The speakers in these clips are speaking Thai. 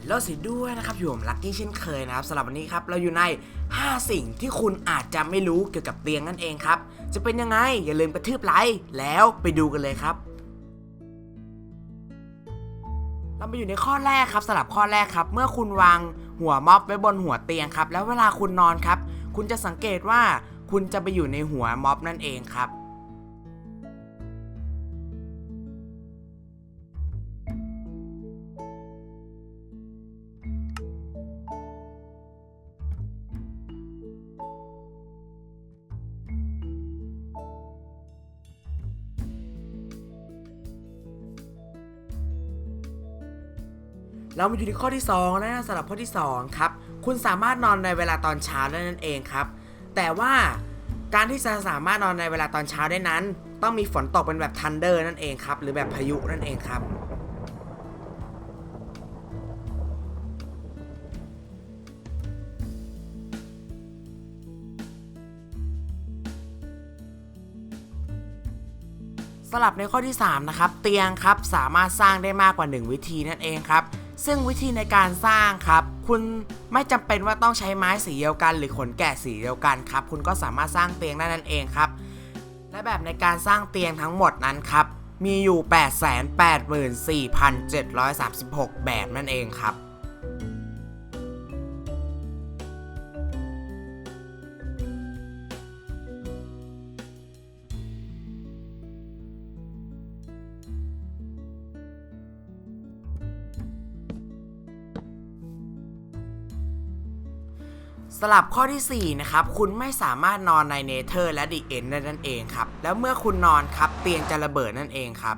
ลโหลสิด้วยนะครับอยู่ผมลักกี้เช่นเคยนะครับสำหรับวันนี้ครับเราอยู่ใน 5 สิ่งที่คุณอาจจะไม่รู้เกี่ยวกับเตียงนั่นเองครับ จะเป็นยังไงอย่าลืมกระทืบไลค์แล้วไปดูกันเลยครับเรามาอยู่ในข้อแรกครับสำหรับข้อแรกครับ เมื่อคุณวางหัวม็อบไว้บนหัวเตียงครับ แล้วเวลาคุณนอนครับ คุณจะสังเกตว่าคุณจะไปอยู่ในหัวม็อบนั่นเองครับ เรามาอยู่ที่ข้อที่2แล้วนะสำหรับข้อที่2ครับคุณสามารถนอนในเวลาตอนเช้าได้นั่นเองครับ แต่ว่าการที่จะสามารถนอนในเวลาตอนเช้าได้นั้น ต้องมีฝนตกเป็นแบบทันเดอร์นั่นเองครับ หรือแบบพายุนั่นเองครับ สลับในข้อที่ 3 นะครับ เตียงครับสามารถสร้างได้มากกว่า 1 วิธีนั่นเองครับ ซึ่งวิธีในการสร้างครับ คุณไม่จำเป็นว่าต้องใช้ไม้สีเดียวกัน หรือขนแกะสีเดียวกันครับ คุณก็สามารถสร้างเตียงได้นั่นเองครับ และแบบในการสร้างเตียงทั้งหมดนั้นครับ มีอยู่ 884,736 แบบนั่นเองครับ สลับข้อที่ 4 นะครับ คุณไม่สามารถนอนในเนเธอร์และดีเอ็นได้นั่นเองครับ แล้วเมื่อคุณนอนครับ เตียงจะระเบิดนั่นเองครับ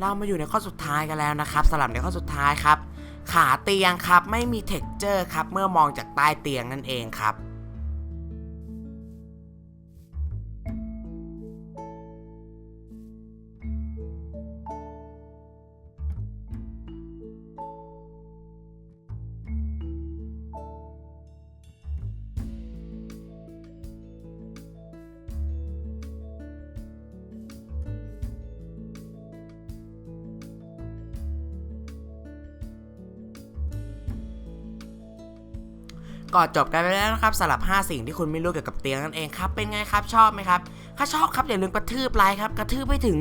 เรามาอยู่ในข้อสุดท้ายกันแล้วนะครับสำหรับในข้อสุดท้ายครับ ขาเตียงครับไม่มีเท็กเจอร์ครับเมื่อมองจากใต้เตียงนั่นเองครับ ก็จบกันไปแล้วนะครับสำหรับ 5 สิ่งที่คุณไม่รู้เกี่ยวกับเตียงนั่นเองครับ เป็นไงครับชอบไหมครับ ถ้าชอบครับอย่าลืมกระทืบไลค์ครับ กระทืบไปถึง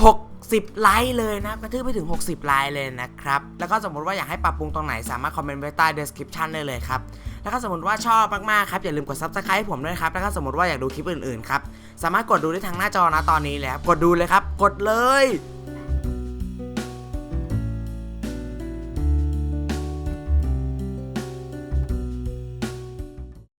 60 ไลค์เลยนะครับ กระทืบไปถึง 60 ไลค์เลยนะครับ แล้วก็สมมติว่าอยากให้ปรับปรุงตรงไหนสามารถคอมเมนต์ไว้ใต้ description ได้เลยครับ แล้วก็สมมติว่าชอบมากๆครับอย่าลืมกด subscribe ให้ผมด้วยครับ แล้วก็สมมติว่าอยากดูคลิปอื่นๆครับ สามารถกดดูได้ทางหน้าจอนะตอนนี้แล้วกดดูเลยครับ กดเลย